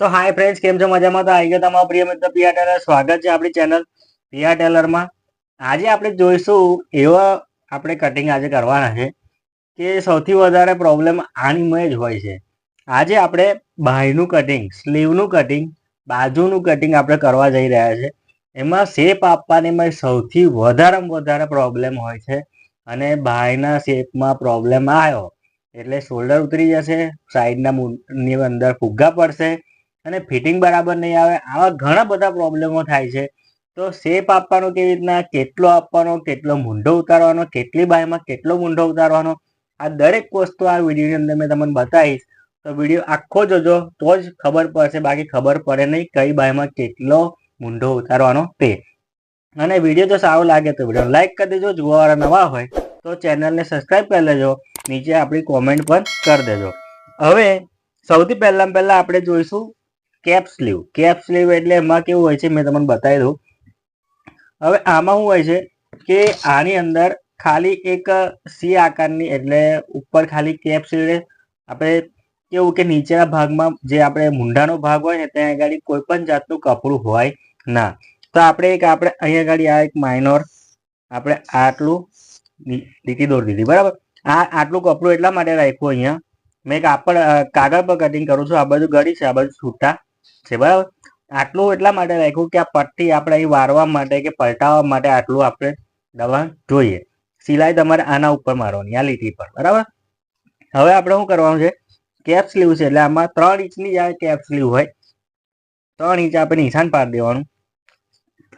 તો hi friends કેમ છો? મજામાં? તો આવી ગયો તમારા પ્રિય મિત્ર પિયા ટેલર સ્વાગત છે આપણી ચેનલ પિયા ટેલરમાં આજે આપણે જોઈશું એવા આપણે કટિંગ આજે કરવાના છે કે સૌથી વધારે પ્રોબ્લેમ આનીમાં જ હોય છે. આજે આપણે બાયનું કટિંગ સ્લીવનું કટિંગ બાજુનું કટિંગ આપણે કરવા જઈ રહ્યા છે. એમાં શેપ આપવાનીમાં સૌથી વધારેમાં વધારે પ્રોબ્લેમ હોય છે અને બાયના શેપમાં પ્રોબ્લેમ આવ્યો. એટલે શોલ્ડર ઉતરી જશે સાઈડના મૂળની અંદર ફુગ્ગા પડશે અને ફિટિંગ બરાબર નહીં આવે, આવા ઘણા બધા પ્રોબ્લેમો થાય છે. તો શેપ આપવાનો કેવી રીતના, કેટલો આપવાનો, કેટલો મૂંઢો ઉતારવાનો, કેટલી બાયમાં કેટલો મૂંઢો ઉતારવાનો, આ દરેક વસ્તુ આ વિડીયોની અંદર મેં તમને બતાવીશ. તો વીડિયો આખો જોજો, તો જ ખબર પડશે, બાકી ખબર પડે નહીં કઈ બાયમાં કેટલો મૂંઢો ઉતારવાનો તે. અને વીડિયો જો સારો લાગે તો વીડિયો લાઈક કરી દેજો જોવાવાળા નવા હોય તો ચેનલને સબસ્ક્રાઈબ કરી લેજો, નીચે આપણી કોમેન્ટ પણ કરી દેજો. હવે સૌથી પહેલા પહેલા આપણે જોઈશું કેપ સ્લીવ કેપ સ્લીવ એટલે એમાં કેવું હોય છે, મેં તમને બતાવી દઉં. હવે આમાં શું હોય છે કે આની અંદર ખાલી એક સી આકારની એટલે ઉપર ખાલી કેપ સ્લીવ આપણે કેવું કે નીચેના ભાગમાં જે આપણે મૂંઢાનો ભાગ હોય ને, ત્યાં આગળ કોઈ પણ જાતનું કપડું હોય ના. તો આપણે એક, આપણે અહીંયા આગળ આ એક માઇનોર આપણે આટલું લીટી દોરી દીધી. બરાબર? આ આટલું કપડું એટલા માટે રાખ્યું અહીંયા. મેં કાપડ કાગળ પર કટિંગ કરું છું. આ બાજુ ગળી છે, આ બાજુ છૂટા. છે, બરાબર? આટલું એટલા માટે રાખ્યું કે આ પટ્ટી આપણે અહીં વારવા માટે કે પલટાવવા માટે આટલું આપણે દબાણ જોઈએ. સિલાઈ તમારે આના ઉપર મારવાની, આ લીટી પર, બરાબર? હવે આપણે શું કરવાનું છે? કેપ સ્લીવ છે, એટલે આમાં ત્રણ ઇંચની આ કેપ સ્લીવ હોય, ત્રણ ઇંચ આપણે નિશાન પાડી દેવાનું.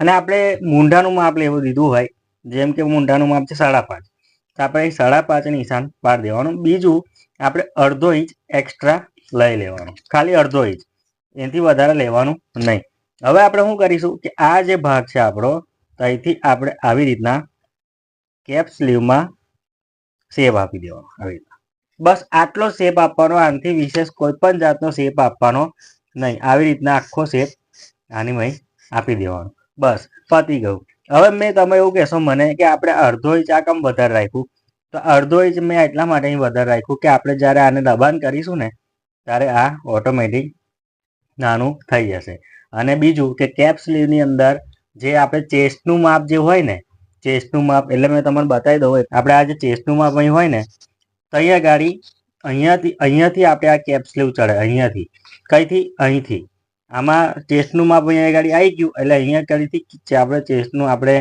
અને આપણે મૂંઢાનું માપ લેવું દીધું હોય, જેમ કે મૂંઢાનું માપ છે સાડા પાંચ. તો આપણે સાડા પાંચ નિશાન પાડી દેવાનું. બીજું, આપણે અડધો ઇંચ એક્સ્ટ્રા લઈ લેવાનું. ખાલી અડધો ઇંચ. એનાથી વધારે લેવાનું નહીં. હવે આપણે શું કરીશું કે આ જે ભાગ છે આપણો અહીંથી આપણે આવી રીતના કેપ સ્લીવમાં શેપ આપી દેવાનો, આવી રીતના. બસ આટલો શેપ આપવાનો, આનાથી વિશેષ કોઈ પણ જાતનો શેપ આપવાનો નહીં. આવી રીતના આખો શેપ આની મય આપી દેવાનો. બસ, પતી ગયું. હવે મેં તમે એવું કહેશો મને કે આપણે અડધો ઇંચ આ કામ વધારે રાખ્યું. તો અડધો ઇંચ મેં એટલા માટે વધારે રાખ્યું કે આપણે જ્યારે આને દબાણ કરીશું ને, ત્યારે આ ઓટોમેટિક નાનું થઈ જશે. અને બીજું કે કેપ સ્લીવની અંદર જે આપણે ચેસ્ટનું માપ જે હોય ને ચેસ્ટનું માપ એટલે મેં તમને બતાવી દઉં, આપણે આ જે ચેસ્ટનું માપ અહીં હોય ને તો અહીંયા ગાડી, અહીંયાથી અહીંયાથી આપણે આ કેપ સ્લીવ ચડે અહીંયાથી. કઈથી? અહીંથી. આમાં ચેસ્ટનું માપ અહીંયા ગાડી આવી ગયું, એટલે અહીંયા કરીથી આપણે ચેસ્ટનું આપણે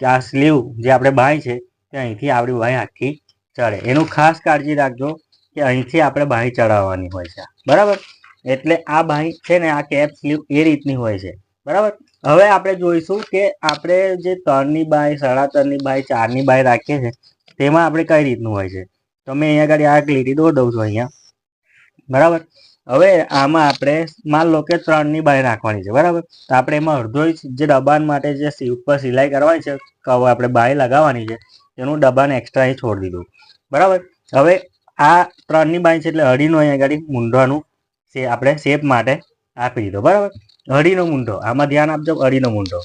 આ સ્લીવ જે આપણે બાંય છે, તે અહીંથી આપણી બાંય આખી ચડે. એનું ખાસ કાળજી રાખજો કે અહીંથી આપણે બાંય ચડાવવાની હોય છે. બરાબર? એટલે આ બાંય છે ને, આ કેપ સ્લીવ એ રીતની હોય છે. બરાબર? હવે આપણે જોઈશું કે આપણે જે ત્રણની બાય, સાડા ત્રણની બાય, ચારની બાય રાખીએ છીએ તેમાં આપણે કઈ રીતનું હોય છે? તો મેં અહીંયા આગળ આ લીટી દોર દઉં છું અહીંયા. બરાબર? હવે આમાં આપણે માન લો કે ત્રણની બાય રાખવાની છે, બરાબર? તો આપણે એમાં અડધો જે દબાણ માટે જે ઉપર સિલાઈ કરવાની છે, કવ આપણે બાય લગાવવાની છે, તેનું દબાણ એક્સ્ટ્રા અહીં છોડી દીધું. બરાબર? હવે આ ત્રણની બાય છે એટલે અઢીનો અહીંયા આગળ મૂંઢવાનું છે આપણે શેપ માટે આપી દીધો, બરાબર? અડીનો મૂંઢો આમાં ધ્યાન આપજો અડીનો મૂંઢો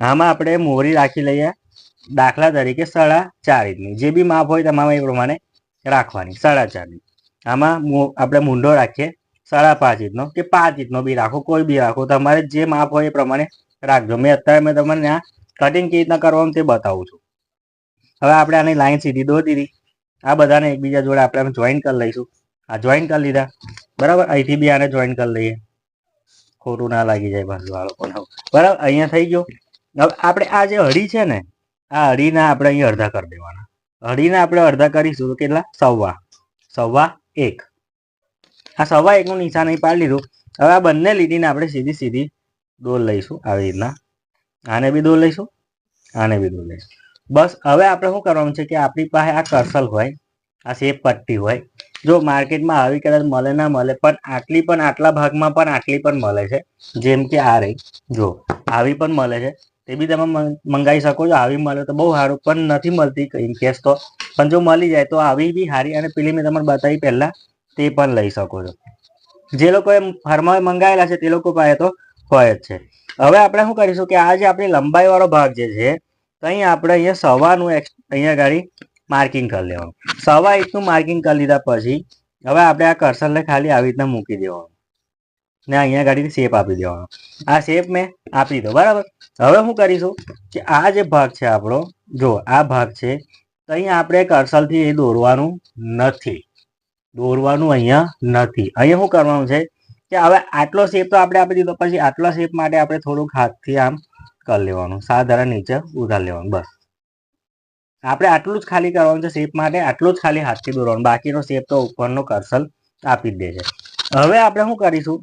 આમાં આપણે મોરી રાખી લઈએ દાખલા તરીકે સાડા ચાર ઇંચની જે બી માપ હોય તમારે એ પ્રમાણે રાખવાની, સાડા ચારની. આમાં આપણે મૂંઢો રાખીએ સાડા પાંચ ઇંચનો કે પાંચ ઇંચનો બી રાખો, કોઈ બી રાખો, તમારે જે માપ હોય એ પ્રમાણે રાખજો. મેં અત્યારે મેં તમને આ કટિંગ કેવી રીતના કરવાનું તે બતાવું છું. હવે આપણે આની લાઈન સીધી દોરી દીધી. આ બધાને એકબીજા જોડે આપણે જોઈન કરી લઈશું. આ જોઈન કરી લીધા. બરાબર? અહીંથી બી આને જોઈન કરી લઈએ. ખોટું ના લાગી જાય બાજુ આ લોકોને બરાબર? અહીંયા થઈ ગયો. હવે આપણે આ જે હળી છે ને, આ હળીના આપણે અહીંયા અડધા કરી દેવાના. હળીના આપણે અડધા કરીશું કેટલા? સવા. સવા એક. આ સવા એકનું નિશાન અહીં પાડી લીધું. હવે આ બંને લીટીને આપણે સીધી સીધી દોર લઈશું આવી રીતના. આને બી દોર લઈશું. આને બી દોર લઈશું. બસ, હવે આપણે શું કરવાનું છે કે આપણી પાસે આ કરસલ હોય, આ શેપ પટ્ટી હોય જો માર્કેટમાં આવી કદાચ મળે ના મળે, પણ આટલી પણ આટલા ભાગમાં પણ આટલી પણ મળે છે. જેમ કે આ રહી, જો આવી પણ મળે છે. તે બી તમે મંગાવી શકો છો. આવી મળે તો બહુ સારું, પણ નથી મળતી ઇન કેસ તો. પણ જો મળી જાય તો આવી બી સારી અને પેલી મેં તમને બતાવી પહેલા, તે પણ લઈ શકો છો. જે લોકોએ ફાર્મા મંગાવેલા છે, તે લોકો પાસે તો હોય જ છે. હવે આપણે શું કરીશું કે આ જે આપણી લંબાઈ વાળો ભાગ જે છે તો આપણે અહીંયા સવાનું અહીંયા ગાડી માર્કિંગ કરી લેવાનું. સવા ઇંચનું માર્કિંગ કરી લીધા પછી હવે આપણે આ કર્સરને ખાલી આવી રીતના મૂકી દેવાનું. ને અહીંયા ગાડીની શેપ આપી દેવાનો. આ શેપ મેં આપી દો બરાબર? હવે હું કરીશું કે આ જે ભાગ છે આપણો જો આ ભાગ છે. તો આપણે કરસલથી એ દોરવાનું નથી. દોરવાનું અહીંયા નથી. અહીંયા શું કરવાનું છે કે હવે આટલો શેપ તો આપણે આપી દીધો. પછી આટલા શેપ માટે આપણે થોડુંક હાથથી આમ કરી લેવાનું. સાધારણ નીચે ઉધાર લેવાનું. બસ. આપણે આટલું જ ખાલી કરવાનું છે શેપ માટે, આટલું જ ખાલી હાથથી દોરવાનું. બાકીનો શેપ તો ઉપરનો કરસલ આપી જ દે છે હવે આપણે શું કરીશું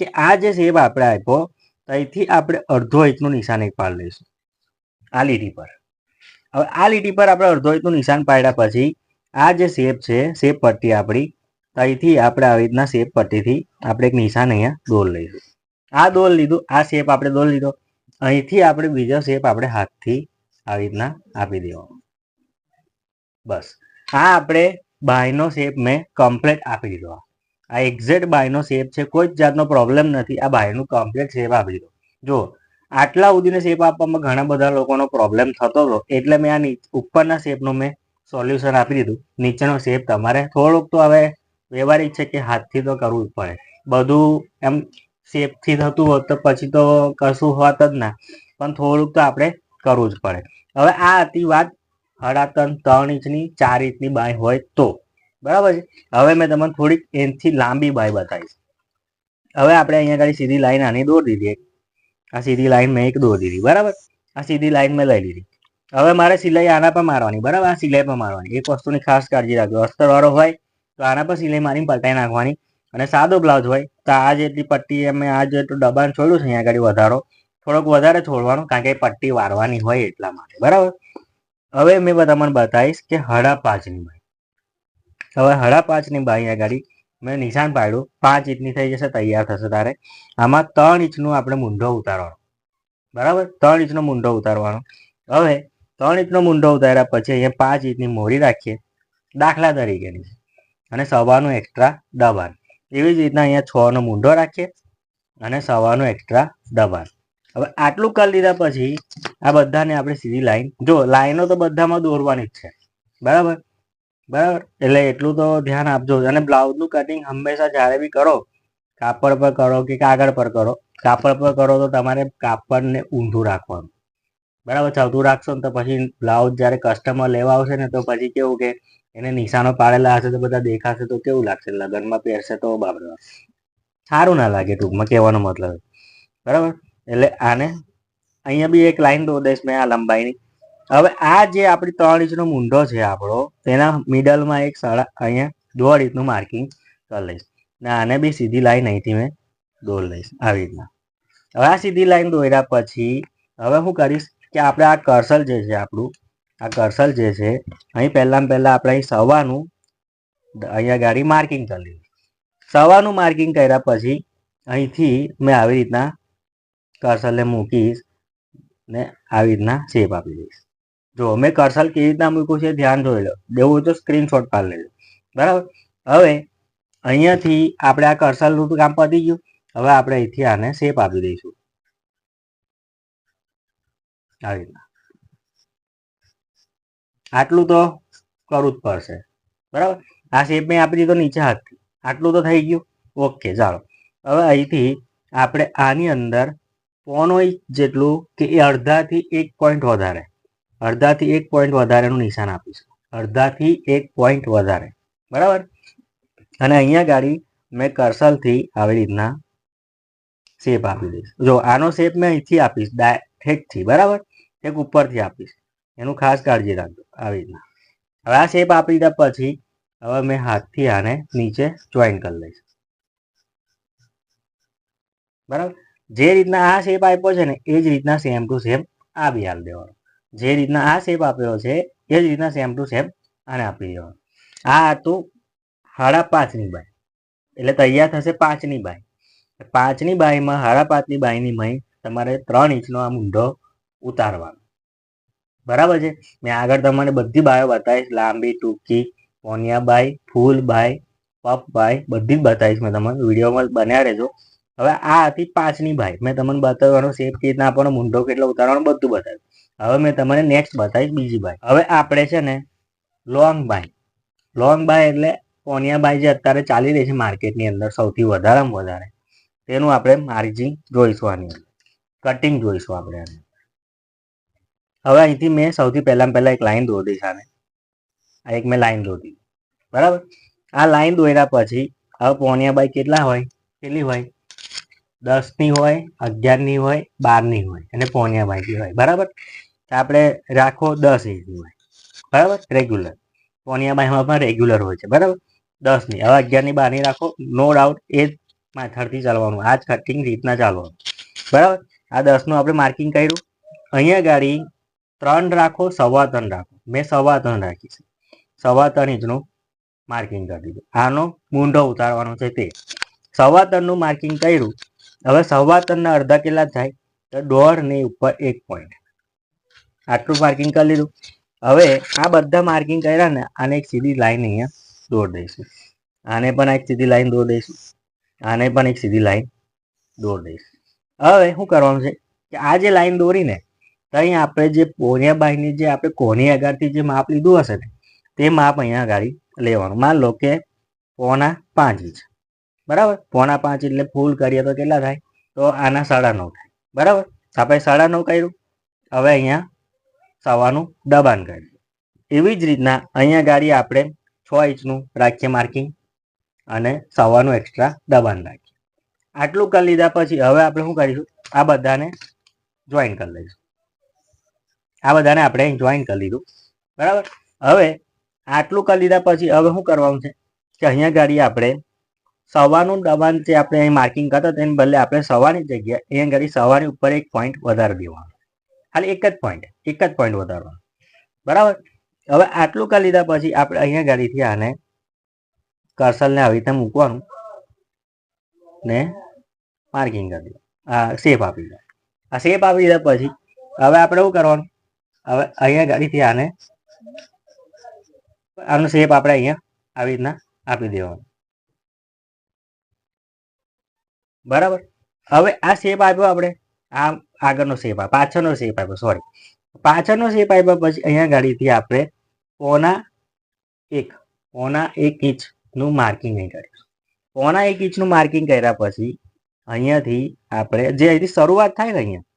કે આ જે શેપ આપણે આપ્યો ત્યાંથી આપણે અડધો ઇંચનું નિશાન એક પાડી લઈશું. આ લીટી પર. હવે આ લીટી પર આપણે અડધો ઇંચનું નિશાન પાડ્યા પછી, આ જે શેપ છે શેપ પટ્ટી આપણી ત્યાંથી આપણે આવી રીતના શેપ પટ્ટીથી આપણે એક નિશાન અહીંયા દોર લઈશું. આ દોર લીધું, આ શેપ આપણે દોર લીધો. અહીંથી આપણે બીજો શેપ આપણે હાથથી આવી રીતના આપી દેવા. બસ. આ આપણે બાયનો શેપ મેં કમ્પ્લેટ આપી દીધો. આ એક્ઝેક્ટ બાયનો શેપ છે, કોઈ જ જાતનો પ્રોબ્લેમ નથી. આ બાયનું કમ્પ્લેટ શેપ આપી દીધો. જો, આટલા સુધીનો શેપ આપવામાં ઘણા બધા લોકોનો પ્રોબ્લેમ થતો હતો. એટલે મેં આ ઉપરના શેપનું મેં સોલ્યુશન આપી દીધું. નીચેનો શેપ તમારે થોડુંક તો હવે વ્યવહારિક છે કે હાથથી તો કરવું જ પડે. બધું એમ શેપથી થતું હોત તો પછી તો કશું હોત જ ના. પણ થોડુંક તો આપણે કરવું જ પડે. હવે આ હતી વાત હડાતન ત્રણ ઇંચની, ચાર ઇંચની બાય હોય તો. બરાબર છે? હવે મેં તમને થોડીક એનથી લાંબી બાય બતાવીશ. હવે આપણે અહીંયા આગળ સીધી લાઈન આની દોરી દીધી. આ સીધી લાઈન મેં એક દોરી દીધી. બરાબર? આ સીધી લાઈન મેં લઈ લીધી. હવે મારે સિલાઈ આના પર મારવાની. બરાબર? આ સિલાઈ પર મારવાની. એક વસ્તુની ખાસ કાળજી રાખજો. અસ્તરવાળો હોય તો આના પર સિલાઈ મારીને પલટાઈ નાખવાની. અને સાદો બ્લાઉઝ હોય તો આ જેટલી પટ્ટી અમે આ જેટલું દબાણ છોડ્યું છે, અહીંયા આગળ વધારો. થોડોક વધારે છોડવાનું કારણ કે પટ્ટી વારવાની હોય એટલા માટે. બરાબર? હવે મેં તમને બતાવીશ કે હડા પાંચની બાઈ. હવે હડા પાંચની બાઈ આગળ મેં નિશાન પાડ્યું. પાંચ ઇંચની થઈ જશે, તૈયાર થશે તારે. આમાં ત્રણ ઇંચનું આપણે મૂંઢો ઉતારવાનો. બરાબર? ત્રણ ઇંચનો મૂંઢો ઉતારવાનો. હવે ત્રણ ઇંચનો મૂંઢો ઉતાર્યા પછી અહીંયા પાંચ ઇંચની મોરી રાખીએ. દાખલા તરીકેની. અને સવાનું એક્સ્ટ્રા દબાણ. એવી જ રીતના અહીંયા છ નો મૂંઢો રાખીએ અને સવાનું એક્સ્ટ્રા દબાણ. હવે આટલું કરી લીધા પછી આ બધાને આપણે સીધી લાઈન, જો લાઈનો તો બધામાં દોરવાની જ છે. બરાબર? બરાબર? એટલે એટલું તો ધ્યાન આપજો. અને બ્લાઉઝનું કટિંગ હંમેશા જ્યારે બી કરો, કાપડ પર કરો કે કાગળ પર કરો, કાપડ પર કરો તો તમારે કાપડને ઊંધું રાખવાનું. બરાબર? ચવતું રાખશો ને તો પછી બ્લાઉઝ જ્યારે કસ્ટમર લેવા આવશે ને તો પછી કેવું કે એને નિશાનો પાડેલા હશે તો બધા દેખાશે તો કેવું લાગશે? લગ્નમાં પહેરશે તો બાપરે સારું ના લાગે ટૂંકમાં, કહેવાનો મતલબ. બરાબર? એટલે આને અહીંયા બી એક લાઈન દો દઈશ મેં આ લંબાઈની. હવે આ જે આપણી ત્રણ ઇંચનો મૂંઢો છે આપણો, તેના મિડલમાં એક સાડા, અહીંયા દોઢ ઇંચનું માર્કિંગ કરી લઈશ. ને આને બી સીધી લાઈન અહીંથી મેં દોર લઈશ આવી રીતના. હવે આ સીધી લાઈન દોર્યા પછી, હવે હું કરીશ કે આપણે આ કર્સલ જે છે આપણું, આ કર્સલ જે છે, અહીં પહેલાં પહેલાં આપણે અહીં સવાનું અહીંયા ગાડી માર્કિંગ કરી લીધું. સવાનું માર્કિંગ કર્યા પછી અહીંથી મેં આવી રીતના કર્સલને મૂકીશ ને આવી રીતના શેપ આપી દઈશ. જો મેં કર્સલ કેવી રીતના મૂક્યું છે ધ્યાન જોઈ લો. દેવું હોય તો સ્ક્રીનશોટ પાડી લેજો. બરાબર? હવે અહીંયાથી આપણે આ કર્સલનું કામ પતી ગયું. હવે આપણે અહીંથી આને શેપ આપી દઈશું. આવી રીતના. આટલું તો કરવું જ પડશે. બરાબર? આ શેપ મેં આપી દીધો નીચે હાથથી. આટલું તો થઈ ગયું. ઓકે, ચાલો. હવે અહીંથી આપણે આની અંદર પોનો ઇંચ જેટલું કે એ અડધાથી એક પોઈન્ટ વધારે. અડધાથી એક પોઈન્ટ વધારેનું નિશાન આપીશું. અડધાથી એક પોઈન્ટ વધારે. બરાબર? અને અહીંયા ગાડી મેં કર્સલથી આવી રીતના શેપ આપી દઈશ. જો આનો શેપ મેં અહીંથી આપીશ ઠેકથી બરાબર? એક ઉપરથી આપીશ. એનું ખાસ કાળજી રાખજો, આવી રીતના. હવે આ શેપ આપી દીધા પછી, હવે મેં હાથથી આને નીચે જોઈન કરી લઈશ. બરાબર? જે રીતના આ શેપ આપ્યો છે ને, એ જ રીતના સેમ ટુ સેમ આ બી આપી દેવાનો. જે રીતના આ શેપ આપ્યો છે, એ જ રીતના સેમ ટુ સેમ આને આપી દેવાનો. આ હતું સાડા પાંચની બાય. એટલે તૈયાર થશે પાંચની બાય. પાંચની બાયમાં સાડા પાંચની બાયની મહી તમારે ત્રણ ઇંચનો આ મૂંઢો ઉતારવાનો. બરાબર છે? મેં આગળ તમને બધી બાયો બતાવીશ. લાંબી, ટૂંકી પોનિયા બાય, ફૂલ બાય પપ બાય, બધી જ બતાવીશ. મેં તમને વિડીયોમાં બન્યા રહેજો. હવે આ હતી પાંચની ભાઈ. મેં તમને બતાવવાનો શેપ કેવી રીતના આપણો મૂંઢો કેટલો ઉતારવાનો બધું બતાવ્યું. હવે મેં તમને નેક્સ્ટ બતાવીશ બીજી ભાઈ. હવે આપણે છે ને લોંગ બાય લોંગ બાય એટલે પોનિયા બાય જે અત્યારે ચાલી રહી છે માર્કેટની અંદર સૌથી વધારેમાં વધારે. તેનું આપણે માર્જિન જોઈશું આની અંદર. કટિંગ જોઈશું આપણે આની હવે અહીંથી મેં સૌથી પહેલાં પહેલાં એક લાઈન દોરી છે આને. આ એક મેં લાઈન દોરી. બરાબર? આ લાઈન દોર્યા પછી હવે પોણિયા બાય કેટલા હોય? કેટલી હોય? દસની હોય અગિયારની હોય બારની હોય અને પોણિયા બાયની હોય, બરાબર? આપણે રાખો દસ ઇંચની હોય, બરાબર? રેગ્યુલર પોણિયા બાયમાં પણ રેગ્યુલર હોય છે, બરાબર? દસની હવે અગિયારની બારની રાખો. નો ડાઉટ એ જ માથડથી ચાલવાનું. આ જ કટિંગ રીતના ચાલવાનું. બરાબર? આ દસનું આપણે માર્કિંગ કર્યું. અહીંયા ગાડી ત્રણ રાખો, સવા ત્રણ રાખો. મેં સવા ત્રણ રાખી છે. સવા ત્રણ ઇંચનું માર્કિંગ કરી દીધું. આનો મૂંઢો ઉતારવાનો છે તે. સવા ત્રણનું માર્કિંગ કર્યું. હવે સવા ત્રણના અડધા કેટલા થાય? તો દોઢ ને ઉપર એક પોઈન્ટ આટલું માર્કિંગ કરી લીધું. હવે આ બધા માર્કિંગ કર્યા ને, આને એક સીધી લાઈન અહીંયા દોડ દઈશું. આને પણ એક સીધી લાઈન દોડ દઈશું. આને પણ એક સીધી લાઈન દોડ દઈશું. હવે શું કરવાનું છે? કે આ જે લાઈન દોરીને, તો અહીંયા આપણે જે પોનિયાબાઈની જે આપણે કોની આગળથી જે માપ લીધું હશે ને, તે માપ અહીંયા આગળ લેવાનું. માન લો કે પોના પાંચ ઇંચ. બરાબર? પોણા પાંચ એટલે ફૂલ કરીએ તો કેટલા થાય? તો આના સાડા નવ થાય. બરાબર? આપણે સાડા નવ કર્યું. હવે અહીંયા સવાનું દબાણ કર્યું એવી જ રીતના અહીંયા ગાડી આપણે છ ઇંચનું રાખીએ માર્કિંગ અને સવાનું એક્સ્ટ્રા દબાણ રાખીએ. આટલું કરી લીધા પછી હવે આપણે શું કરીશું? આ બધાને જોઈન કરી લઈશું. આ બધાને આપણે જોઈન કરી લીધું. બરાબર? હવે આટલું કરી લીધા પછી હવે શું કરવાનું છે? કે અહીંયા ગાડી આપણે સવાનું દબાણ જે આપણે અહીં માર્કિંગ કરતા તેને બદલે આપણે સવારની જગ્યાએ અહીંયા ગાડી સવાની ઉપર એક પોઈન્ટ વધારી દેવાનો. ખાલી એક જ પોઈન્ટ એક જ પોઈન્ટ વધારવાનો. બરાબર? હવે આટલું કરી લીધા પછી આપણે અહીંયા ગાડીથી આને કર્સલને આવી રીતે મૂકવાનું ને માર્કિંગ કરી દીધું આ શેપ આપી દીધા આ શેપ આપી દીધા પછી હવે આપણે શું કરવાનું? હવે અહીંયા ગાડીથી આને આનો શેપ આપણે અહીંયા આવી રીતના આપી દેવાનો. બરાબર? હવે આ શેપ આપ્યો આપણે. આ આગળનો શેપ આપ્યો, પાછળનો શેપ આપ્યો સોરી પાછળનો શેપ આપ્યો પછી અહીંયા ગાડીથી આપણે પોના એક પોના એક ઇંચનું માર્કિંગ અહીં કરીશું પોના એક ઇંચનું માર્કિંગ કર્યા પછી અહીંયાથી આપણે, જે અહીંથી શરૂઆત થાય ને અહીંયા,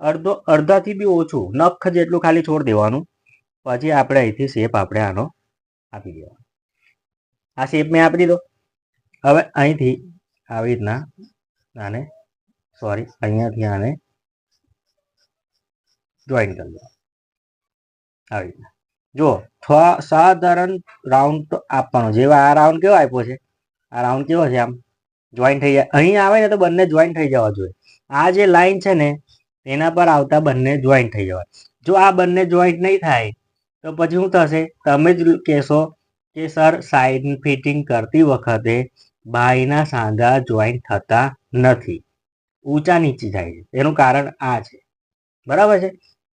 અડધો, અડધાથી બી ઓછું, નખ જેટલું ખાલી છોડ દેવાનું. પછી આપણે અહીંથી શેપ આપણે આનો આપી દેવાનો. આ શેપ મેં આપી દીધો. હવે અહીંથી આવી રીતના આને સોરી અહીંયાથી આને જોઈન કરી દો. આવી રીતના જુઓ છ સાધારણ રાઉન્ડ આપવાનો જેવા આ રાઉન્ડ કેવો આપ્યો છે? આ રાઉન્ડ કેવો છે આમ? જોઈન થઈ જાય. અહીં આવે ને તો બંને જોઈન થઈ જવા જોઈએ. આ જે લાઈન છે ને એના પર આવતા બંને જોઈન્ટ થઈ જવાય જો આ બંને જોઈન્ટ નહીં થાય, તો પછી શું થશે? તમે જ કહેશો કે, સર સાઈડ ફિટિંગ કરતી વખતે બાયના સાંધા જોઈન્ટ થતા નથી. ઊંચા નીચી થાય છે. એનું કારણ આ છે. બરાબર છે?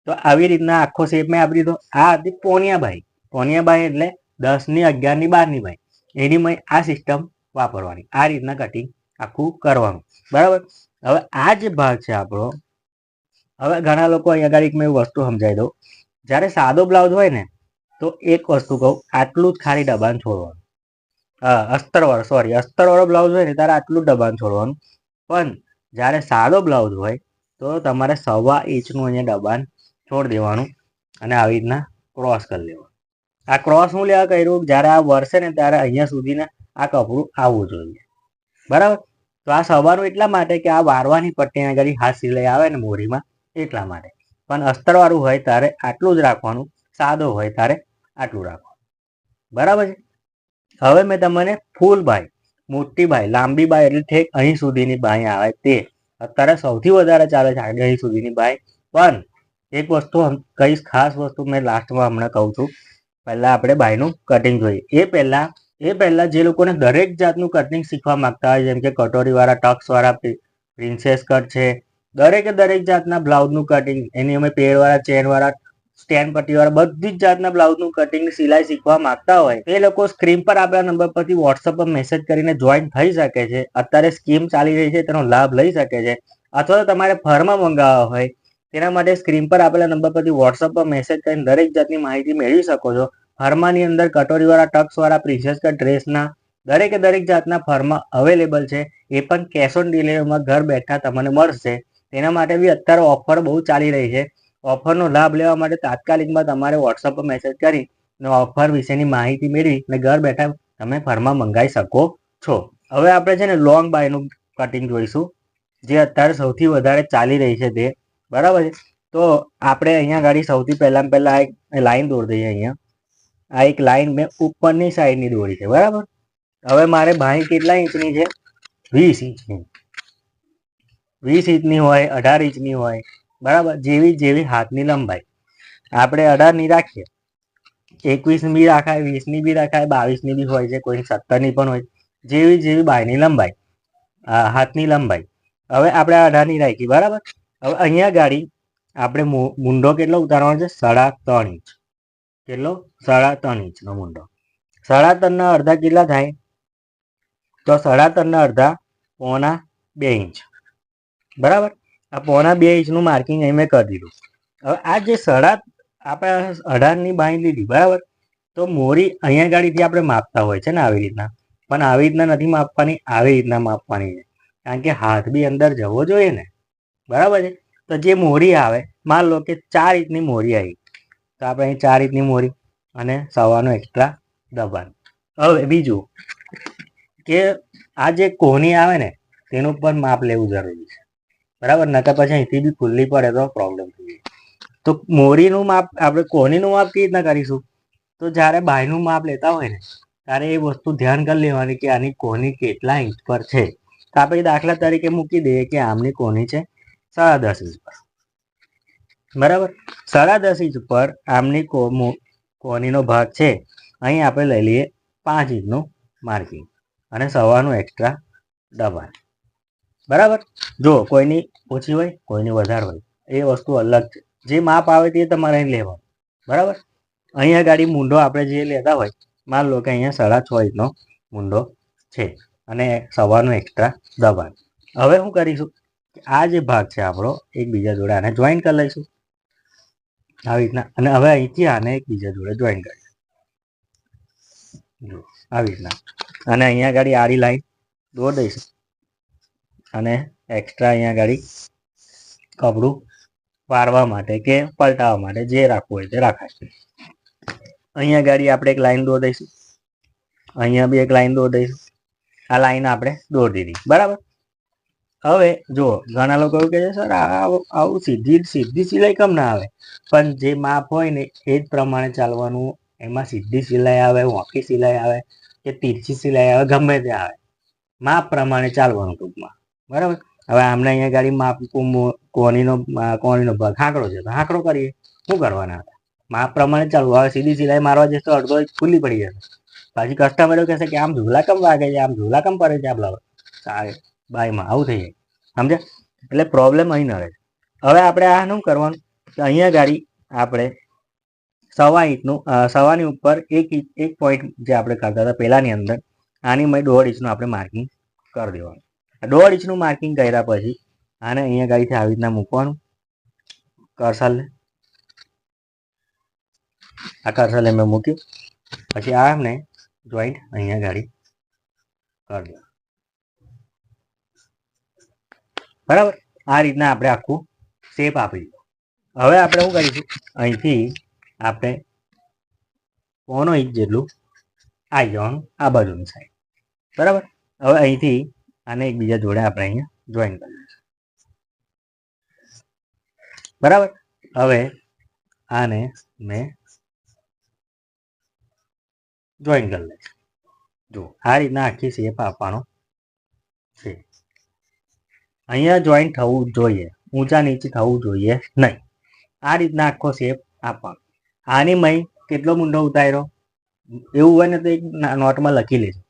તો આવી રીતના આખો શેપ મેં આપી દીધો. આ હતી પોનિયાબાઈ પોનિયાબાઈ એટલે દસની અગિયારની બારની બાઈ. એની મેં આ સિસ્ટમ વાપરવાની. આ રીતના કટિંગ આખું કરવાનું. બરાબર? હવે આ જે ભાગ છે આપણો, હવે ઘણા લોકો અહીંયા આગળ એક મેં વસ્તુ સમજાવી દઉં. જ્યારે સાદો બ્લાઉઝ હોય ને, તો એક વસ્તુ કહું, આટલું જ ખાલી દબાણ છોડવાનું. હા અસ્તરવાળો સોરી અસ્તરવાળો બ્લાઉઝ હોય ને ત્યારે આટલું દબાણ છોડવાનું. પણ જ્યારે સાદો બ્લાઉઝ હોય, તો તમારે સવા ઇંચનું અહીંયા દબાણ છોડી દેવાનું અને આવી રીતના ક્રોસ કરી લેવાનું આ ક્રોસ હું લેવા કર્યું જ્યારે આ વરસે ને ત્યારે અહીંયા સુધીને આ કપડું આવવું જોઈએ. બરાબર? તો આ સવાનું એટલા માટે કે આ વારવાની પટ્ટી આગળ હાથ સિલાઈ આવે ને મોરીમાં એટલા માટે. પણ અસ્તરવાળું હોય ત્યારે આટલું જ રાખવાનું, સાદો હોય ત્યારે આટલું રાખવાનું. બરાબર છે? હવે મેં તમને ફૂલ બાય, મોટી બાય, લાંબી બાય એટલે ઠેક અહીં સુધીની બાય આવે તે. અત્યારે સૌથી વધારે ચાલે છે આગળ અહીં સુધીની બાય પણ એક વસ્તુ કઈ ખાસ વસ્તુ મેં લાસ્ટમાં હમણાં કહું છું. પહેલાં આપણે બાયનું કટિંગ જોઈએ. એ પહેલાં એ પહેલાં જે લોકોને દરેક જાતનું કટિંગ શીખવા માંગતા હોય, જેમ કે કટોરીવાળા, ટક્સવાળા પ્રિન્સેસ કટ છે. દરેકે દરેક જાતના બ્લાઉઝનું કટિંગ એની અમે પેડવાળા ચેનવાળા સ્ટેન્ડ પટ્ટીવાળા બધી જ જાતના બ્લાઉઝનું કટિંગ સિલાઈ શીખવા માંગતા હોય. એ લોકો સ્ક્રીન પર આપેલા નંબર પરથી વોટ્સઅપ પર મેસેજ કરીને જોઈન થઈ શકે છે. અત્યારે સ્કીમ ચાલી રહી છે, તેનો લાભ લઈ શકે છે. અથવા તો તમારે ફરમાં મંગાવવા હોય, તેના માટે સ્ક્રીન પર આપેલા નંબર પરથી વોટ્સઅપ પર મેસેજ કરીને દરેક જાતની માહિતી મેળવી શકો છો. ફર્માની અંદર કટોરીવાળા ટક્સવાળા પ્રિન્સેસ કટ ડ્રેસના દરેકે દરેક જાતના ફર્મા અવેલેબલ છે. એ પણ કેશ ઓન ડિલિવરીમાં ઘર બેઠા તમને મળશે. તેના માટે બી અત્યારે ઓફર બહુ ચાલી રહી છે. ઓફરનો લાભ લેવા માટે તાત્કાલિકમાં તમારે વોટ્સઅપ પર મેસેજ કરી ઓફર વિશેની માહિતી મેળવી અને ઘર બેઠા તમે ફરમાં મંગાવી શકો છો. હવે આપણે છે ને લોંગ બાયનું કટિંગ જોઈશું. જે અત્યારે સૌથી વધારે ચાલી રહી છે તે. બરાબર છે? તો આપણે અહીંયા ગાડી સૌથી પહેલાં પહેલાં એક લાઈન દોરી દઈએ અહીંયા. આ એક લાઈન મેં ઉપરની સાઈડની દોરી છે. બરાબર? હવે મારે ભાઈ કેટલા ઇંચની છે? વીસ ઇંચની. વીસ ઇંચની હોય, અઢાર ઇંચની હોય. બરાબર? જેવી જેવી હાથની લંબાઈ. આપણે અઢારની રાખીએ. એકવીસની બી રાખાય વીસની બી રાખાય બાવીસની બી હોય છે, કોઈ સત્તરની પણ હોય. જેવી જેવી બાયની લંબાઈ. હાથની લંબાઈ. હવે આપણે અઢારની રાખી, બરાબર? હવે અહીંયા ગાડી, આપણે મુંડો કેટલો ઉતારવાનો છે? સાડા ત્રણ ઇંચ. કેટલો? સાડા ત્રણ ઇંચનો મુંડો. સાડા ત્રણના અડધા કેટલા થાય? તો સાડા ત્રણના અડધા પોણા બે ઇંચ. બરાબર? આ પોણા બે ઇંચનું માર્કિંગ અહીં મેં કરી દીધું. હવે આ જે સાડા આપણે અઢારની બાંધી લીધી બરાબર? તો મોરી અહીંયા ગાડીથી આપણે માપતા હોય છે ને આવી રીતના. પણ આવી રીતના નથી માપવાની, આવી રીતના માપવાની છે. કારણ કે હાથ બી અંદર જવો જોઈએ ને. બરાબર છે? તો જે મોરી આવે, માન લો કે ચાર ઇંચની મોરી આવી. તો આપણે અહીં ચાર ઇંચની મોરી અને સવાનો એક્સ્ટ્રા દબાણ. હવે બીજું કે આ જે કોહની આવે ને, તેનું પણ માપ લેવું જરૂરી છે. બરાબર? નકર પછી અહીંથી બી ખુલ્લી પડે તો પ્રોબ્લેમ થઈ જાય. તો મોરીનું માપ, આપણે કોહનીનું માપ કેવી રીતના કરીશું? તો જ્યારે બાયનું માપ લેતા હોય ને, ત્યારે એ વસ્તુ ધ્યાન કરી લેવાની કે આની કોહની કેટલા ઇંચ પર છે. તો આપણે દાખલા તરીકે મૂકી દઈએ કે આમની કોહની છે સાડા દસ ઇંચ પર. બરાબર? સાડા દસ ઇંચ પર આમની કો, મો- કોહનીનો ભાગ છે. અહીં આપણે લઈ લઈએ પાંચ ઇંચનું માર્કિંગ અને સવાનું એક્સ્ટ્રા દબાણ. બરાબર? જો કોઈની ઓછી હોય, કોઈની વધારે હોય, એ વસ્તુ અલગ છે. જે માપ આવે તે તમારે લેવાનું. બરાબર? અહીંયા ગાડી મૂંઢો આપણે જે લેતા હોય, માન લો કે અહીંયા સાડા છ ઇંચનો મૂંઢો છે અને સવારનો એક્સ્ટ્રા દબાણ. હવે શું કરીશું આ જે ભાગ છે આપણો, એકબીજા જોડે આને જોઈન કરી લઈશું. આવી રીતના. અને હવે અહીંથી આને એકબીજા જોડે જોઈન કરીશું આવી રીતના. અને અહીંયા ગાડી આડી લાઈન દોર દઈશું. અને એક્સ્ટ્રા અહીંયા ગાડી કપડું વારવા માટે કે પલટાવવા માટે જે રાખવું હોય તે રાખાશે અહીંયા ગાડી આપણે એક લાઈન દોર દઈશું અહીંયા બી એક લાઈન દોર દઈશું આ લાઈન આપણે દોર દીધી બરાબર? હવે જો ઘણા લોકો એવું કહે છે, સર આવું સીધી સીધી સિલાઈ કેમ ના આવે? પણ જે માપ હોય ને, એ જ પ્રમાણે ચાલવાનું. એમાં સીધી સિલાઈ આવે વાંકી સિલાઈ આવે, કે તીરછી સિલાઈ આવે, ગમે તે આવે. માપ પ્રમાણે ચાલવાનું ટૂંકમાં. બરાબર? હવે આમને અહીંયા ગાડી માપ કોનીનો કોનીનો ભાગ, હાંકડો છે. તો હાંકડો કરીએ. શું કરવાના હતા? માપ પ્રમાણે ચાલવું. હવે સીધી સિલાઈ મારવા જશે તો અડધો ખુલ્લી પડી જશે. પાછી કસ્ટમરો કહેશે કે આમ ઝૂલા કેમ વાગે છે? આમ ઝૂલા કેમ પડે છે? આ બ્લાઉઝ. સારી. બાયમાં આવું થઈ જાય. સમજે એટલે પ્રોબ્લેમ અહીં નડે રહે. હવે આપણે આ શું કરવાનું? અહીંયા ગાડી આપણે સવા ઇંચનું સવાની ઉપર એક એક પોઈન્ટ જે આપણે કરતા હતા પહેલાની અંદર, આની મેં દોઢ ઇંચનું આપણે માર્કિંગ કરી દેવાનું. દોઢ ઇંચનું માર્કિંગ કર્યા પછી આને અહીંયા ગાડીથી આવી રીતના મૂકવાનું? કરસલને આ કરસલે મેં મૂક્યું. પછી આમને જોઈન્ટ અહીંયા ગાડી કરી દો. બરાબર? આ રીતના આપણે આખું શેપ આપી દીધું. હવે આપણે શું કરીશું? અહીંથી આપણે પોનો ઇંચ જેટલું આવી જવાનું આ બાજુની સાઈડ બરાબર? હવે અહીંથી આને એકબીજા જોડે આપણે અહીંયા જોઈન કરી બરાબર? હવે આને મેં જોઈન કરી લઈશ જો આ રીતના આખી શેપ આપવાનો છે. અહીંયા જોઈન થવું જોઈએ. ઊંચા નીચે થવું જોઈએ નહીં. આ રીતના આખો શેપ આપવાનો. આની મય કેટલો મૂંડો ઉતાર્યો? એવું હોય ને તો એક નોટમાં લખી લેજો.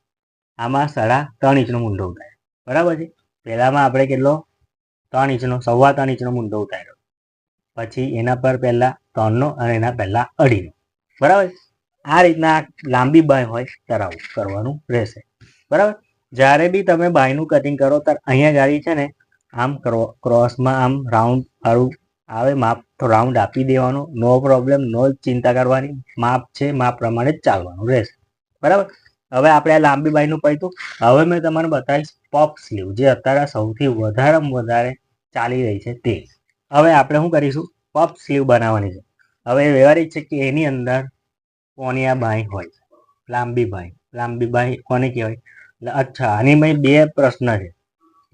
આમાં સાડા ત્રણ ઇંચનો મૂંડો ઉતાર્યો. બરાબર છે? પહેલામાં આપણે કેટલો? ત્રણ ઇંચનો, સવા ત્રણ ઇંચનો મૂંડો ઉતાર્યો. પછી એના પર પહેલા ત્રણનો અને એના પહેલા અઢીનો. બરાબર આ રીતના લાંબી બાય હોય ત્યારે કરવાનું રહેશે. બરાબર? જ્યારે બી તમે બાયનું કટિંગ કરો, ત્યારે અહીંયા ગાડી છે ને, આમ ક્રોસમાં આમ રાઉન્ડ વાળું આવે, માપ તો રાઉન્ડ આપી દેવાનો. નો પ્રોબ્લેમ નો ચિંતા કરવાની. માપ છે, માપ પ્રમાણે જ ચાલવાનું રહેશે. બરાબર? હવે આપણે આ લાંબી બાઈનું પૈતું હવે મેં તમને બતાવીશ પોપ સ્લીવ જે અત્યારે સૌથી વધારેમાં વધારે ચાલી રહી છે તે. હવે આપણે શું કરીશું? પોપ સ્લીવ બનાવવાની છે. હવે વ્યવહારિક છે કે એની અંદર કોનિયા બાઈ હોય લાંબી બાઈ. લાંબી બાઈ કોને કહેવાય? અચ્છા, આની ભાઈ બે પ્રશ્ન છે.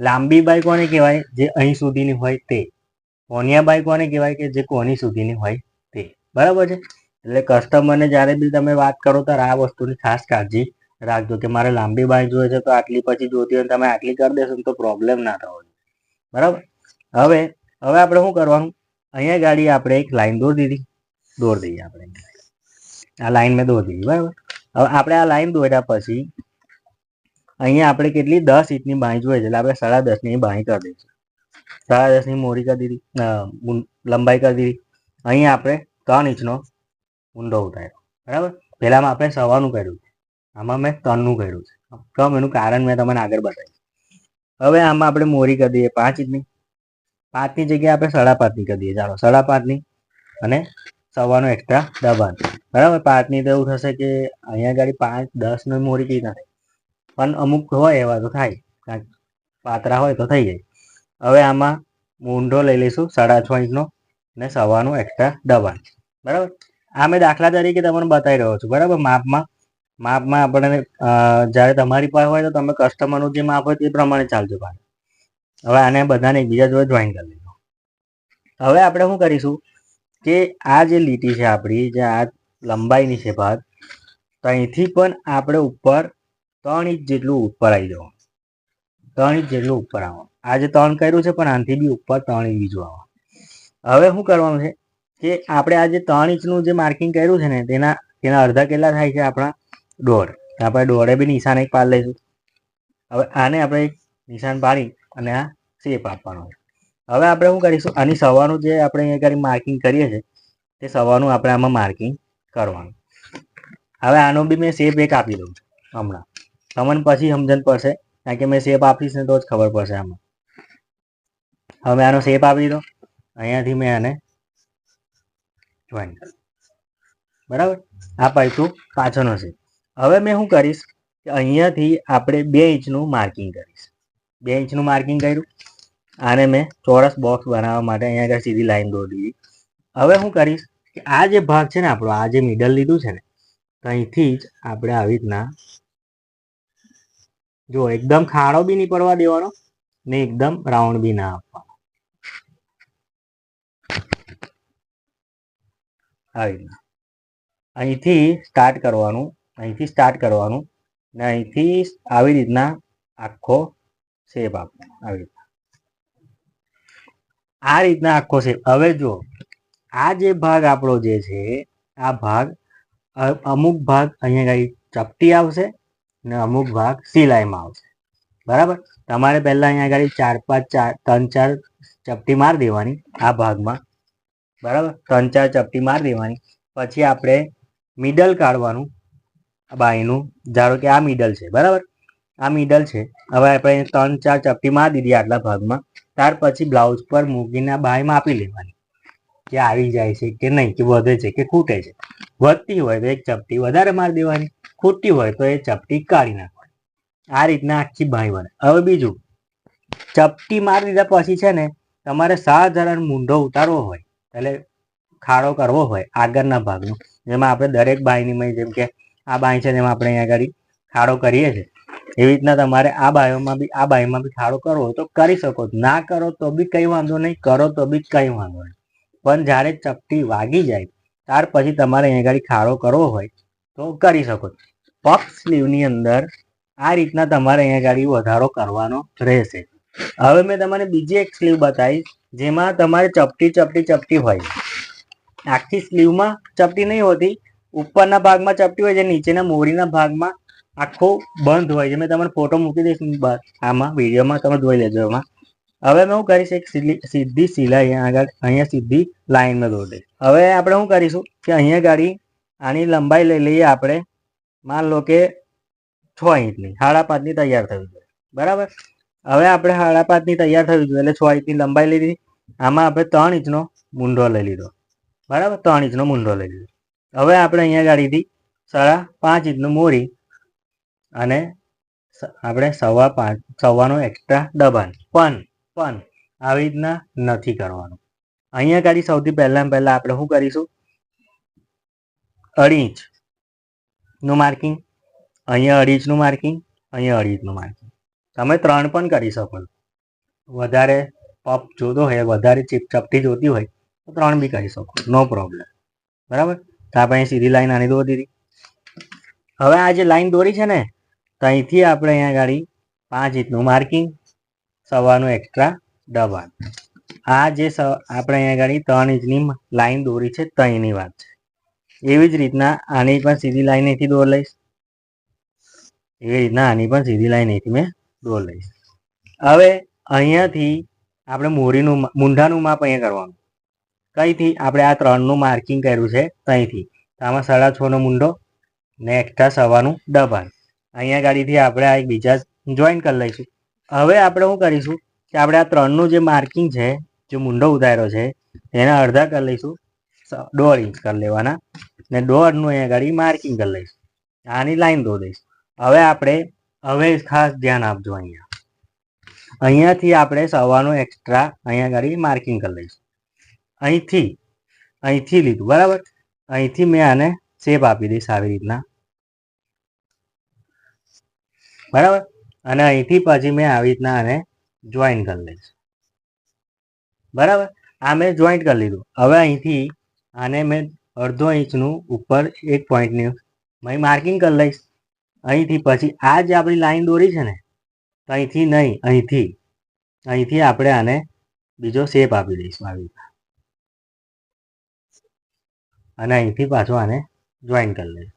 લાંબી બાઈ કોને કહેવાય? જે અહીં સુધીની હોય તે. કોનિયા બાઈ કોને કહેવાય કે જે કોની સુધીની હોય તે? બરાબર છે? એટલે કસ્ટમરને જ્યારે બી તમે વાત કરો ત્યારે આ વસ્તુની ખાસ કાળજી રાખજો કે મારે લાંબી બાઈ જોઈએ છે તો આટલી પછી જોતી હોય તમે આટલી કરી દેશો ને તો પ્રોબ્લેમ ના થવો બરાબર? હવે હવે આપણે શું કરવાનું? અહીંયા ગાડી આપણે એક લાઈન દોરી દીધી. દોરી દઈએ આપણે. આ લાઈન મેં દોરી દીધી, બરાબર? હવે આપણે આ લાઈન દોર્યા પછી અહીંયા આપણે કેટલી? દસ ઇંચની બાઈ જોઈએ છે. એટલે આપણે સાડા દસની બાઈ કરી દઈશું. સાડા દસની મોડી કરી દીધી લંબાઈ કરી દીધી. અહીંયા આપણે ત્રણ ઇંચનો ઊંડો ઉતાર્યો. બરાબર? પહેલામાં આપણે સવાનું કર્યું. આમાં મેં ત્રણનું કર્યું છે. કમ એનું કારણ મેં તમને આગળ બતાવ્યું. હવે આમાં આપણે મોરી કરી દઈએ પાંચ ઇંચની. પાંચની જગ્યાએ આપણે સાડા પાંચની કરી દઈએ. ચાલો સાડા પાંચની અને સવાનો એક્સ્ટ્રા દબાણ. બરાબર? પાંચની તો એવું થશે કે અહીંયા ગાડી પાંચ, દસનો મોરી કઈ ના થાય. પણ અમુક હોય એવા તો થાય. કાંઈક પાતરા હોય તો થઈ જાય. હવે આમાં ઊંડો લઈ લઈશું સાડા છ ઇંચનો અને સવાનો એક્સ્ટ્રા દબાણ. બરાબર? આ મેં દાખલા તરીકે તમને બતાવી રહ્યો છું. બરાબર? માપમાં માપમાં આપણે અ, જ્યારે તમારી પાસે હોય તો તમે કસ્ટમરનું જે માપ હોય તે પ્રમાણે ચાલજો પાછું. હવે આને બધાને એકબીજા જોડે જોઈન કરી લીધો. હવે આપણે શું કરીશું કે આ જે લીટી છે આપણી જે આ લંબાઈની છે ભાગ તો અહીંથી પણ આપણે ઉપર ત્રણ ઇંચ જેટલું ઉપર આવી જવાનું. ત્રણ ઇંચ જેટલું ઉપર આવવાનું. આ જે ત્રણ કર્યું છે પણ આનાથી બી ઉપર ત્રણ ઇંચ બીજું આવવાનું. હવે શું કરવાનું છે કે આપણે આ જે ત્રણ ઇંચનું જે માર્કિંગ કર્યું છે ને તેના તેના અડધા કેટલા થાય છે આપણા? દોઢ. આપણે દોઢે બી નિશાન એક પાડી લઈશું. હવે આને આપણે નિશાન પાડી અને આ શેપ આપવાનો છે. હવે આપણે શું કરીશું? આની સવારનું જે આપણે અહીંયા માર્કિંગ કરીએ છીએ, તે સવારનું આપણે આમાં માર્કિંગ કરવાનું. હવે આનો બી મેં શેપ એક આપી દઉં હમણાં. તમને પછી સમજણ પડશે, કારણ કે મેં શેપ આપીશ ને તો જ ખબર પડશે આમાં. હવે આનો શેપ આપી દીધો. અહીંયાથી મેં આને જોઈન કર્યું. બરાબર? આ પૈસું પાછળનો છે હવે મેં શું કરીશ કે અહીંયાથી આપણે બે ઇંચનું માર્કિંગ કરીશ. બે ઇંચનું માર્કિંગ કર્યું. આને મેં ચોરસ બોક્સ બનાવવા માટે અહીંયા આગળ સીધી લાઈન દોરી દીધી હવે હું કરીશ કે આ જે ભાગ છે ને આપણો, આ જે મિડલ લીધું છે ને, તો અહીંથી જ આપણે આવી રીતના જો એકદમ ખાડો બી નહીં પડવા દેવાનો ને એકદમ રાઉન્ડ બી ના આપવાનો. આવી રીતના. અહીંથી સ્ટાર્ટ કરવાનું અહીંથી સ્ટાર્ટ કરવાનું ને અહીંથી આવી રીતના આખો શેપ આપવાનો આવી રીતના. આ રીતના આખો શેપ હવે જો આ જે ભાગ આપણો જે છે, આ ભાગ અમુક ભાગ અહીંયા આગળ ચપટી આવશે ને અમુક ભાગ સિલાઈમાં આવશે. બરાબર? તમારે પહેલા અહીંયા આગળ ચાર, પાંચ, ચાર, ત્રણ, ચાર ચપટી માર દેવાની આ ભાગમાં. બરાબર? ત્રણ, ચાર ચપટી મારી દેવાની. પછી આપણે મિડલ કાઢવાનું. બાયનું, ધારો કે આ મિડલ છે, બરાબર? આ મિડલ છે. હવે આપણે ત્રણ ચાર ચપટી મારી દીધી આટલા ભાગમાં. ત્યાર પછી બ્લાઉઝ પર મૂકીને બાય માપી લેવાની. કે આવી જાય છે કે નહીં, કે વધે છે કે ખૂટે છે. વધતી હોય તો એક ચપટી વધારે મારી દેવાની. ખૂટતી હોય તો એ ચપટી કાઢી નાખવાની. આ રીતના આખી બાય બને. હવે બીજું, ચપટી મારી દીધા પછી છે ને, તમારે સાધારણ મૂંઢો ઉતારવો હોય. એટલે ખાડો કરવો હોય આગળના ભાગનો. જેમાં આપણે દરેક બાયની જેમ કે આ બાય છે જેમાં આપણે અહીંયા આગળ ખાડો કરીએ છીએ. એવી રીતના તમારે આ બાયોમાં બી, આ બાયોમાં બી ખાડો કરવો તો કરી શકો. ના કરો તો બી કંઈ વાંધો નહીં, કરો તો બી કંઈ વાંધો નહીં. પણ જ્યારે ચપટી વાગી જાય, ત્યાર પછી તમારે અહીંયા આગળ ખાડો કરવો હોય તો કરી શકો. પફ સ્લીવની અંદર આ રીતના તમારે અહીંયા આગળ વધારો કરવાનો રહેશે. હવે મેં તમને બીજી એક સ્લીવ બતાવી જેમાં તમારે ચપટી ચપટી ચપટી હોય. આખી સ્લીવમાં ચપટી નહીં હોતી ઉપરના ભાગમાં ચપટી હોય છે, નીચેના મોરીના ભાગમાં આખો બંધ હોય છે. મેં તમને ફોટો મૂકી દઈશ આમાં, વિડીયોમાં તમે જોઈ લેજો એમાં હવે મેં શું કરીશ એક સીધી સિલાઈ આગળ, અહીંયા સીધી લાઈનમાં દોરી દઈશ. હવે આપણે શું કરીશું કે અહીંયા ગાડી આની લંબાઈ લઈ લઈએ આપણે. માન લો કે છ ઇંચની સાડા પાંચની તૈયાર થવી જોઈએ. બરાબર? હવે આપણે સાડા પાંચની તૈયાર થવી જોઈએ, એટલે છ ઇંચની લંબાઈ લીધી. આમાં આપણે ત્રણ ઇંચનો મૂંઢો લઈ લીધો. બરાબર? ત્રણ ઇંચનો મૂંઢો લઈ લીધો. હવે આપણે અહીંયા ગાડીથી સાડા પાંચ ઇંચનું મોરી અને આપણે સવા પાંચ, સવાનું એક્સ્ટ્રા દબાણ. પણ પણ, આવી રીતના નથી કરવાનું. અહીંયા ગાડી સૌથી પહેલાં પહેલાં આપણે શું કરીશું? અઢી ઇંચનું માર્કિંગ અહીંયા અઢી ઇંચનું માર્કિંગ અહીંયા અઢી ઇંચનું માર્કિંગ તમે ત્રણ પણ કરી શકો. વધારે પપ જોતો હોય, વધારે ચીપ ચપટી જોતી હોય, તો ત્રણ બી કરી શકો. નો પ્રોબ્લેમ બરાબર? તો આપણે સીધી લાઈન આની દોરી દીધી હવે આ જે લાઈન દોરી છે ને, તો અહીંથી આપણે અહીંયા ગાડી પાંચ ઇંચનું માર્કિંગ, સવારનું એક્સ્ટ્રા દબાણ. આ જે આપણે અહીંયા ગાડી ત્રણ ઇંચની લાઈન દોરી છે ત્રણની વાત છે. એવી જ રીતના આની પણ સીધી લાઈન અહીંથી દોર લઈશ. એવી રીતના આની પણ સીધી લાઈન અહીંથી મેં દોર લઈશ. હવે અહીંયાથી આપણે મોરીનું મૂંઢાનું માપ અહીંયા કરવાનું. કઈથી? આપણે આ ત્રણનું માર્કિંગ કર્યું છે ત્યાંથી આમાં સાડા છનો મુંડો ને એક્સ્ટ્રા સવાનું દબાણ. અહીંયા ગાડીથી આપણે આ એક બીજા જોઈન કરી લઈશું. હવે આપણે શું કરીશું કે આપણે આ ત્રણનું જે માર્કિંગ છે, જે મુંડો ઉતાર્યો છે, એના અડધા કરી લઈશું. દોઢ ઇંચ કરી લેવાના ને દોઢનું અહીંયા ગાડી માર્કિંગ કરી લઈશું. આની લાઈન દો દઈશ. હવે આપણે, હવે ખાસ ધ્યાન આપજો અહીંયા. અહીંયાથી આપણે સવાનું એક્સ્ટ્રા અહીંયા ગાડી માર્કિંગ કરી લઈશું. અહીંથી અહીંથી લીધું, બરાબર? અહીંથી મેં આને શેપ આપી દઈશ આવી રીતના. બરાબર? અને અહીંથી પછી મેં આવી રીતના આને જોઈન કરી લઈશ. બરાબર? આ મેં જોઈન્ટ કરી લીધું. હવે અહીંથી આને મેં અડધો ઇંચનું ઉપર એક પોઈન્ટની અહીં માર્કિંગ કરી લઈશ. અહીંથી પછી આ જે આપણી લાઈન દોરી છે ને અહીંથી નહીં, અહીંથી અહીંથી આપણે આને બીજો શેપ આપી દઈશું આવી રીતના. અને અહીંથી પાછો આને જોઈન કરી લઈશ.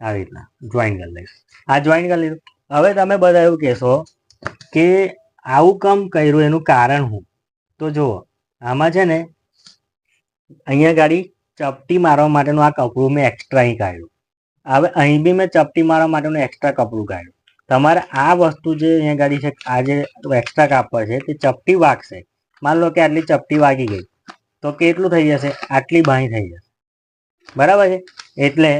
આવી રીતના જોઈન કરી લઈશ. આ જોઈન કરી લીધું હવે તમે બધા એવું કહેશો કે આવું કમ કર્યું એનું કારણ શું? તો જુઓ, આમાં છે ને અહીંયા ગાડી ચપટી મારવા માટેનું આ કપડું મેં એક્સ્ટ્રા અહીં કાઢ્યું. હવે અહીં બી મેં ચપટી મારવા માટેનું એક્સ્ટ્રા કપડું કાઢ્યું. તમારે આ વસ્તુ જે અહીંયા ગાડી છે, આ જે એક્સ્ટ્રા કાપડ છે, તે ચપટી વાગશે. માન લો કે આટલી ચપટી વાગી ગઈ. તો કેટલું થઈ જશે? આટલી બાંય થઈ જશે. બરાબર છે? એટલે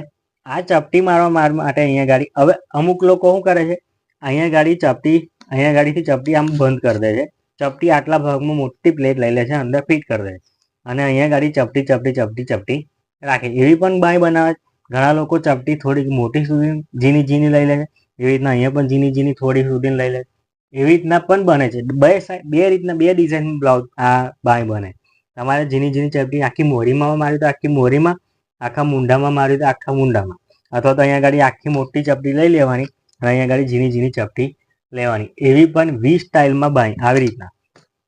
આ ચપટી મારવા માર માટે અહીંયા ગાડી, હવે અમુક લોકો શું કરે છે? અહીંયા ગાડી ચપટી, અહીંયા ગાડીથી ચપટી આમ બંધ કરી દે છે. ચપટી આટલા ભાગમાં મોટી પ્લેટ લઈ લે છે, અંદર ફિટ કરી દે છે. અને અહીંયા ગાડી ચપટી ચપટી ચપટી ચપટી રાખે. એવી પણ બાય બનાવે. ઘણા લોકો ચપટી થોડીક મોટી સુધી ઝીની ઝીની લઈ લે છે. એવી રીતના અહીંયા પણ ઝીની ઝીની થોડી સુધી લઈ લે છે. એવી રીતના પણ બને છે. બે બે રીતના, બે ડિઝાઇન બ્લાઉઝ આ બાય બને. તમારે ઝીણી જીની ચપટી આખી મોરીમાં માર્યું તો આખી મોરીમાં આખા મુંડામાં માર્યું તો આખા મુંડામાં. અથવા તો અહીંયા ગાડી આખી મોટી ચપટી લઈ લેવાની અને અહીંયા ગાડી ઝીની ઝીની ચપટી લેવાની. એવી પણ વી સ્ટાઇલમાં બાય, આવી રીતના.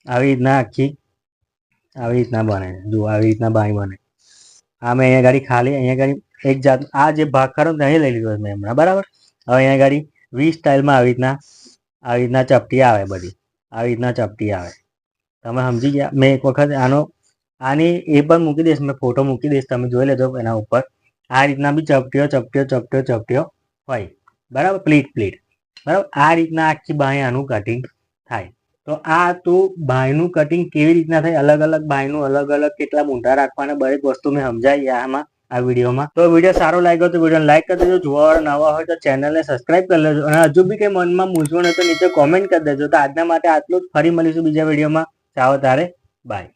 આવી રીતના આખી, આવી રીતના બને. જુઓ, આવી રીતના બાય બને. આ મેં અહીંયા ગાડી ખાલી, અહીંયા ગાડી એક જાત, આ જે ભાગ ખરો ને અહીં લઈ લીધો મેં હમણાં, બરાબર? હવે અહીંયા ગાડી વી સ્ટાઇલમાં આવી રીતના આવી રીતના ચપટી આવે બધી. આવી રીતના ચપટી આવે. તમે સમજી ગયા. મેં એક વખત આનો, આની એ પણ મૂકી દઈશ, મેં ફોટો મૂકી દઈશ, તમે જોઈ લેજો એના ઉપર. આ રીતના બી ચપટીઓ ચપટીઓ ચપટીઓ ચપટીઓ હોય. બરાબર? Pleat pleat. બરાબર? આ રીતના આખી બાંય આનું કટિંગ થાય. તો આ તું બાયનું કટિંગ કેવી રીતના થાય? અલગ અલગ બાયનું અલગ અલગ કેટલા મૂંઢા રાખવાના? દરેક વસ્તુ મેં સમજાવી આમાં, આ વિડીયોમાં. તો વીડિયો સારો લાગ્યો તો વિડીયોને લાઈક કરી દેજો. જોવા નવા હોય તો ચેનલને સબસ્ક્રાઇબ કરી લેજો. અને હજુ બી કંઈ મનમાં મૂંઝવણ હોય તો નીચે કોમેન્ટ કરી દેજો. તો આજના માટે આટલું જ. ફરી મળીશું બીજા વિડીયોમાં. ચાલો તારે. બાય